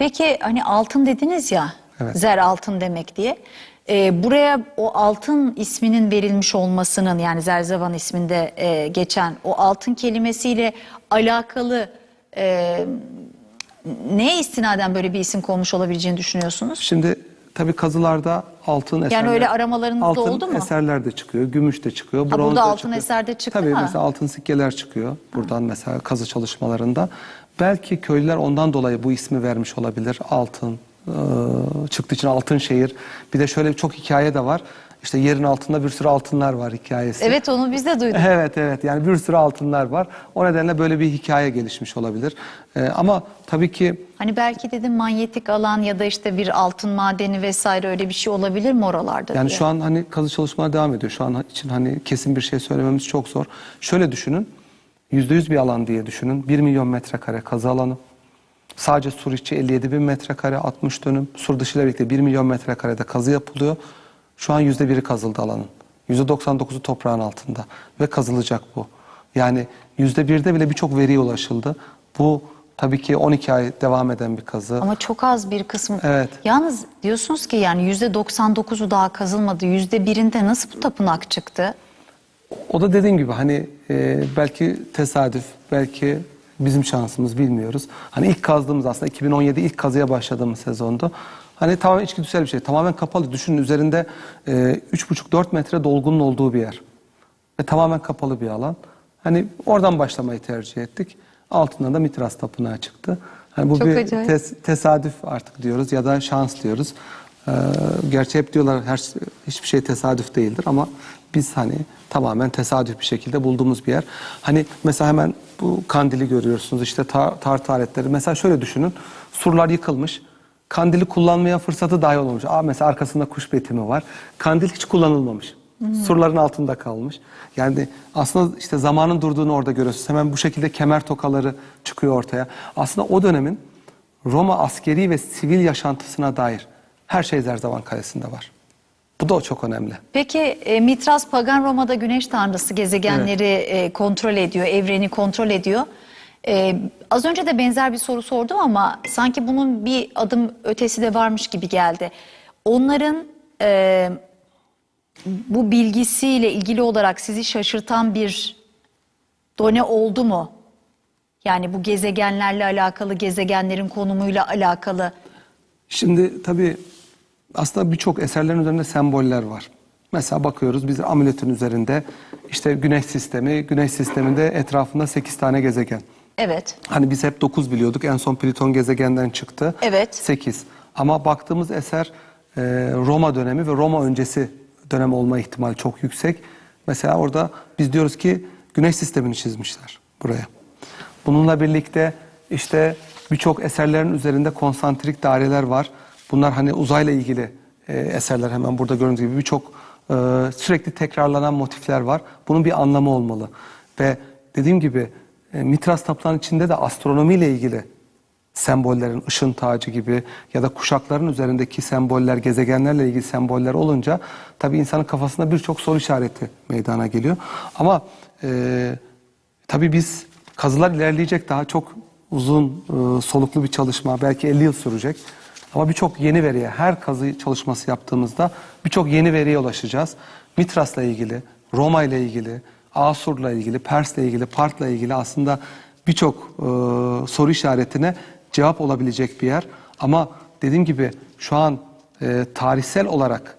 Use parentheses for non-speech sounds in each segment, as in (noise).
Peki hani altın dediniz ya, Evet. zer altın demek diye. Ee, buraya o altın isminin verilmiş olmasının yani Zerzevan isminde e, geçen o altın kelimesiyle alakalı e, neye istinaden böyle bir isim konmuş olabileceğini düşünüyorsunuz? Şimdi tabii kazılarda altın eserler. öyle aramalarınızda altın oldu mu? eserler de çıkıyor, gümüş de çıkıyor, Ha, bronz burada da altın çıkıyor. eser de çıktı Tabii mı? mesela altın sikkeler çıkıyor buradan mesela kazı çalışmalarında. Belki köylüler ondan dolayı bu ismi vermiş olabilir. Altın çıktığı için altın şehir. Bir de şöyle çok hikaye de var. İşte yerin altında bir sürü altınlar var hikayesi. Evet onu biz de duyduk. (laughs) Evet evet yani bir sürü altınlar var. O nedenle böyle bir hikaye gelişmiş olabilir. E, ama tabii ki Hani belki dedim manyetik alan ya da işte bir altın madeni vesaire öyle bir şey olabilir mi oralarda Yani diye. şu an hani kazı çalışmaları devam ediyor. Şu an için hani kesin bir şey söylememiz çok zor. Şöyle düşünün. Yüzde yüz bir alan diye düşünün. 1 milyon metrekare kazı alanı. Sadece sur içi 57 bin metrekare 60 dönüm. Sur dışı ile birlikte 1 milyon metrekarede kazı yapılıyor. Şu an yüzde biri kazıldı alanın. Yüzde 99'u toprağın altında. Ve kazılacak bu. Yani yüzde birde bile birçok veriye ulaşıldı. Bu tabii ki 12 ay devam eden bir kazı. Ama çok az bir kısmı. Evet. Yalnız diyorsunuz ki yani yüzde 99'u daha kazılmadı. Yüzde birinde nasıl bu tapınak çıktı? O da dediğim gibi hani e, belki tesadüf, belki bizim şansımız bilmiyoruz. Hani ilk kazdığımız aslında 2017 ilk kazıya başladığımız sezondu. Hani tamamen içgüdüsel bir şey. Tamamen kapalı. Düşünün üzerinde e, 3,5-4 metre dolgunun olduğu bir yer. Ve tamamen kapalı bir alan. Hani oradan başlamayı tercih ettik. Altından da Mitras Tapınağı çıktı. Hani bu Çok bir acayip. tes- tesadüf artık diyoruz ya da şans diyoruz. Ee, gerçi hep diyorlar her şey- hiçbir şey tesadüf değildir ama biz hani tamamen tesadüf bir şekilde bulduğumuz bir yer. Hani mesela hemen bu kandili görüyorsunuz işte tar tartı aletleri. Mesela şöyle düşünün surlar yıkılmış. Kandili kullanmaya fırsatı dahi olmamış. Aa mesela arkasında kuş betimi var. Kandil hiç kullanılmamış. Surların altında kalmış. Yani aslında işte zamanın durduğunu orada görüyorsunuz. Hemen bu şekilde kemer tokaları çıkıyor ortaya. Aslında o dönemin Roma askeri ve sivil yaşantısına dair her şey Zerzavan Kalesi'nde var. Bu da çok önemli. Peki e, Mitras pagan Roma'da güneş tanrısı gezegenleri e, kontrol ediyor, evreni kontrol ediyor. E, az önce de benzer bir soru sordum ama sanki bunun bir adım ötesi de varmış gibi geldi. Onların e, bu bilgisiyle ilgili olarak sizi şaşırtan bir done oldu mu? Yani bu gezegenlerle alakalı, gezegenlerin konumuyla alakalı. Şimdi tabii aslında birçok eserlerin üzerinde semboller var. Mesela bakıyoruz biz amuletin üzerinde işte güneş sistemi, güneş sisteminde etrafında 8 tane gezegen. Evet. Hani biz hep 9 biliyorduk. En son Plüton gezegenden çıktı. Evet. 8. Ama baktığımız eser e, Roma dönemi ve Roma öncesi dönem olma ihtimali çok yüksek. Mesela orada biz diyoruz ki güneş sistemini çizmişler buraya. Bununla birlikte işte birçok eserlerin üzerinde konsantrik daireler var. Bunlar hani uzayla ilgili e, eserler hemen burada gördüğünüz gibi birçok e, sürekli tekrarlanan motifler var. Bunun bir anlamı olmalı. Ve dediğim gibi Mitras tapınağının içinde de astronomiyle ilgili sembollerin ışın tacı gibi ya da kuşakların üzerindeki semboller, gezegenlerle ilgili semboller olunca tabii insanın kafasında birçok soru işareti meydana geliyor. Ama e, tabii biz kazılar ilerleyecek daha çok uzun e, soluklu bir çalışma belki 50 yıl sürecek. Ama birçok yeni veriye her kazı çalışması yaptığımızda birçok yeni veriye ulaşacağız. Mitras'la ilgili, Roma ile ilgili, Asur'la ilgili, Pers'le ilgili, Part'la ilgili aslında birçok e, soru işaretine cevap olabilecek bir yer. Ama dediğim gibi şu an e, tarihsel olarak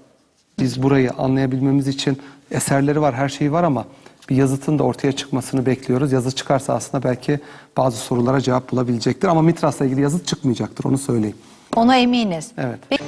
biz burayı anlayabilmemiz için eserleri var, her şeyi var ama bir yazıtın da ortaya çıkmasını bekliyoruz. Yazı çıkarsa aslında belki bazı sorulara cevap bulabilecektir. Ama Mitras'la ilgili yazıt çıkmayacaktır, onu söyleyeyim. Ona eminiz. Evet. Peki-